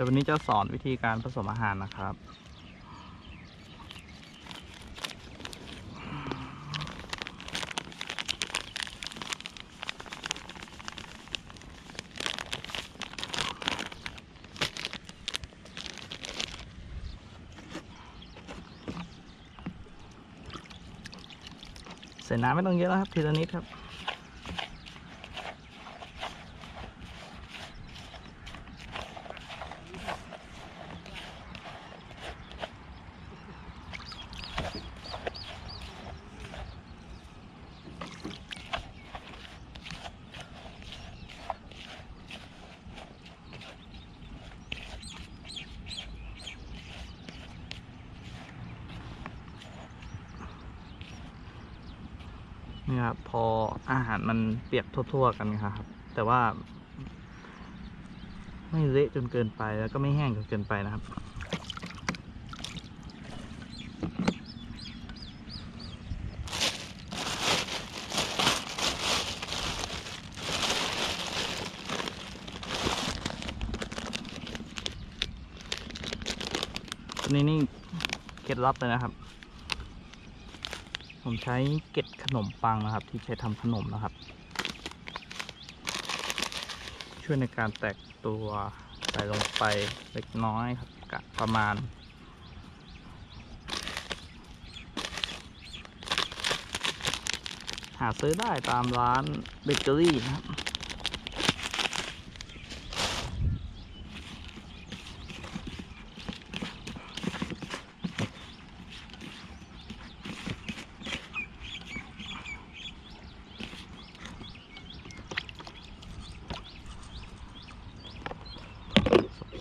ดี๋ยววันนี้จะสอนวิธีการผสมอาหารนะครับ ใส่น้ำไม่ต้องเยอะนะครับ ทีละนิดครับ นี่ครับพออาหารมันเปียกทั่ว ๆ กันครับ แต่ว่า ไม่เละจนเกินไปแล้วก็ไม่แห้งจนเกินไปนะครับนี่นี่เคล็ดลับเลยนะครับ ผมใช้เกล็ดขนมปังนะครับ ที่ใช้ทำขนมนะครับ ช่วยในการแตกตัวใส่ลงไปเล็กน้อยครับกะประมาณหาซื้อได้ตามร้านเบเกอรี่นะครับ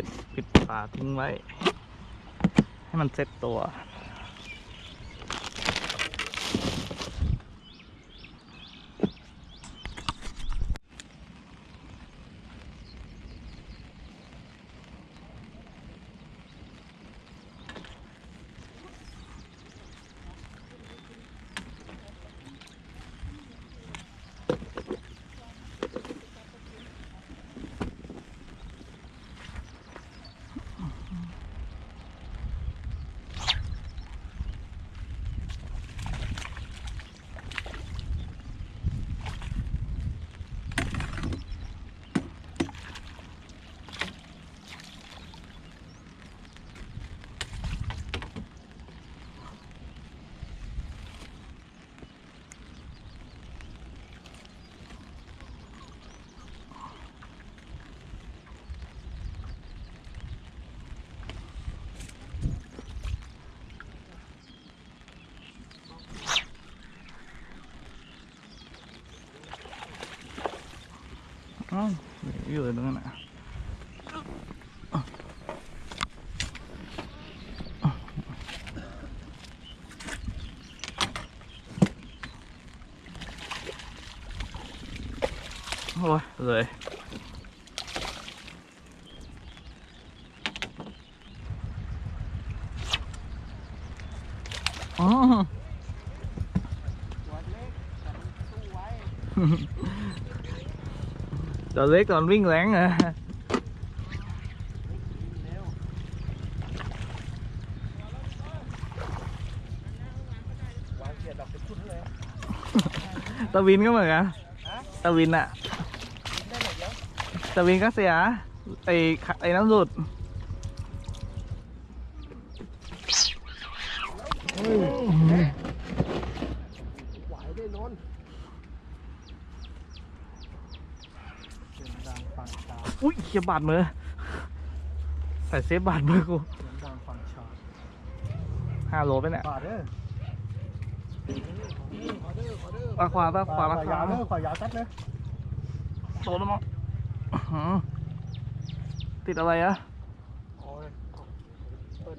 ร็จปิดฝาทิ้งไว้ ให้มันเซ็ตตัว อ้าวอยู่ตรงนั้นนะโอ้ยเลยอ๋อ ตัวเล็กแต่มันสู้ไว้ตัวเล็ก còn วิ่งแรง à เร็ววางเร์ดอกเป็นชุดเลยตะวินก็เหมือนกันตะวินอะกินได้หมดแล้วตะวินก็เสียไอ้ไอ้น้ำหลุดไหวได้นอนเสียงดังฟังชา อุ้ยเขียบาดมือใส่เซฟบาดมือกูเสียงดังฟังชาห้าโลไปเนี่ยบาดเด้อขอเด้อขอเด้อปลาขวาปลาขวาราขวาคายาวเด้อขวายาวจัดเลยโตแล้วมั้งอื้อหือติดอะไรอะโอ้ยเปิ้ล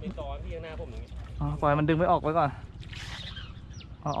มีต่อที่ข้างหน้าผมอย่างนี้อ๋อปล่อยมันดึงไม่ออกไว้ก่อนเอาอ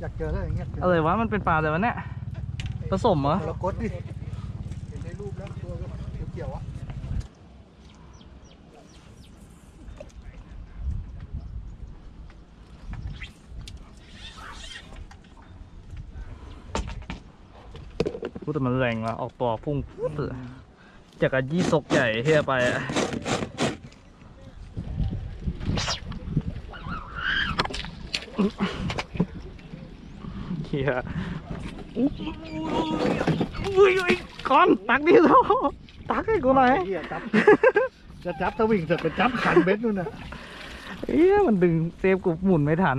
อยากเจอแล้วอย่างเงี้ยอะไรวะมันเป็นปลาอะไรวะเนี่ยผสมเหรอเรากดดิเห็นในรูปแล้วตัวก็เกี่ยวๆอะพูดแต่มันแรงว่ะออกตัวพุ่งปุ๊บเลยจากอายี่ซกใหญ่เฮียไปอะ เฮียอุ้ยอุ้ยอุ้ยก่อนตักดิโซตักให้กูหน่อยเหี้ยจับจะจับตะวิ่งเสร็จไปจับขันเบ็ดนู่นนะเอ๊ะมันดึงเซฟกูหมุนไม่ทัน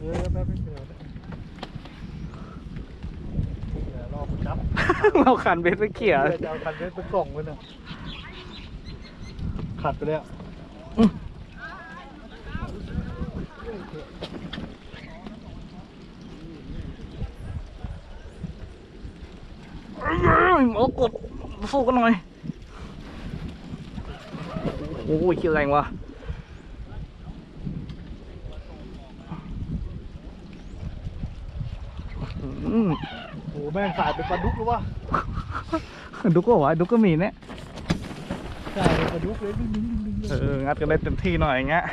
เออแป๊บนึงเดี๋ยวรอกูจับเราขันเบสไปเขี่ยเดี๋ยวจะเอาขันเบ็ดไปส่งไว้น่ะขัดไปแล้ว โอ้กดสู้กันหน่อย โอ้ยคิวแรงว่ะโอ้แม่งสายเป็นปลาดุกหรือวะดุกก็วะดุกก็มีเนี่ยสายเป็นปลาดุกเลยเอองัดกันได้เต็มที่หน่อยอย่างเงี้ย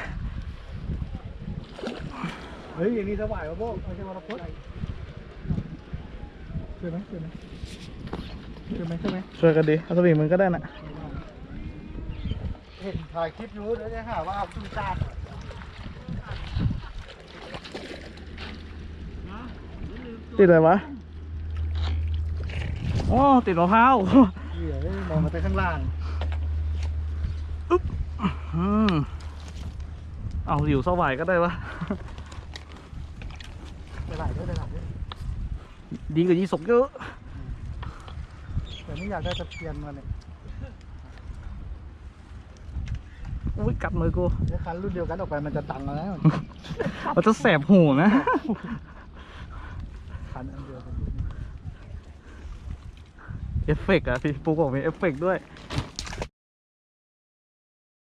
เฮ้ยอย่างนี้สบายวะโบ้ไม่ใช่วรพจน์ช่ไหมใช่ไหม ช่วยไหมช่วยไหมช่วยกันดิเอาสวิงมึงก็ได้น่ะเห็นถ่ายคลิปอยู่เดี๋ยวจะหาว่าเอาตุ้งจ้านติดอะไรวะอ๋อติดมะพร้าวเหี้ยเอ้ยมองมาแต่ข้างล่างอืมเอาอยู่สวายก็ได้วะไปไหลด้วยไปไหลด้วยดีกว่ายี่สกเยอะ แต่ไม่อยากได้ตะเพียนมาเนี่ยอุ้ยกัดมือกูเดี๋ยวคันรุ่นเดียวกันออกไปมันจะตังแล้วเราจะแสบหูนะคันอันเดียวกันเอฟเฟกต์อะพี่ปูบอกมีเอฟเฟกต์ด้วย